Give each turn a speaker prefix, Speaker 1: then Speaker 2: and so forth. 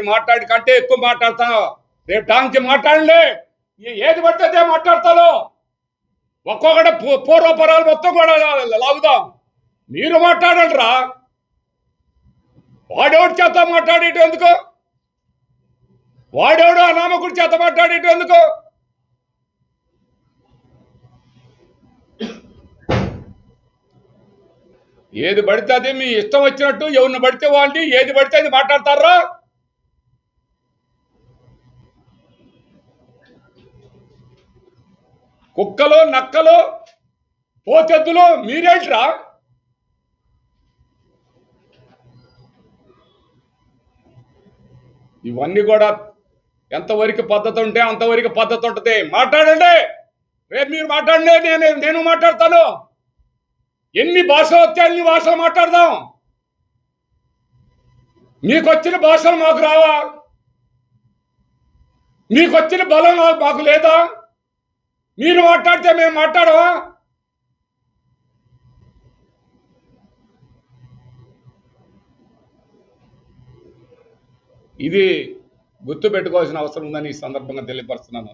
Speaker 1: మీరు మాట్లాడి కంటే ఎక్కువ మాట్లాడతాను. రేపు టాంచి మాట్లాడండి. ఏది పడితే మాట్లాడతాను. ఒక్కొక్కటి పూ- పూర్వపరాలు మొత్తం కూడా లాగుదాం. మీరు మాట్లాడండిరా. వాడెవడి చేత మాట్లాడేటం ఎందుకు? వాడెవడు అనామకుడి చేత మాట్లాడేటం ఎందుకు? ఏది పడితే అది మీ ఇష్టం వచ్చినట్టు ఎవరిని పడితే వాళ్ళని ఏది పడితే అది మాట్లాడతారా? కుక్కలు నక్కలు పోతెద్దులో మీరేట్రా? ఇవన్నీ కూడా ఎంతవరకు పద్ధతి ఉంటే అంతవరకు పద్ధతి ఉంటుంది. మాట్లాడండి. రేపు మీరు మాట్లాడండి నేను నేను మాట్లాడతాను. ఎన్ని భాషలు వస్తే అన్ని భాషలు మాట్లాడదాం. మీకు వచ్చిన భాషలు మాకు రావా? మీకు వచ్చిన బలం మాకు లేదా? మీరు మాట్లాడితే మేము మాట్లాడవా? ఇది గుర్తు పెట్టుకోవాల్సిన అవసరం ఉందని ఈ సందర్భంగా తెలియపరుస్తున్నాను.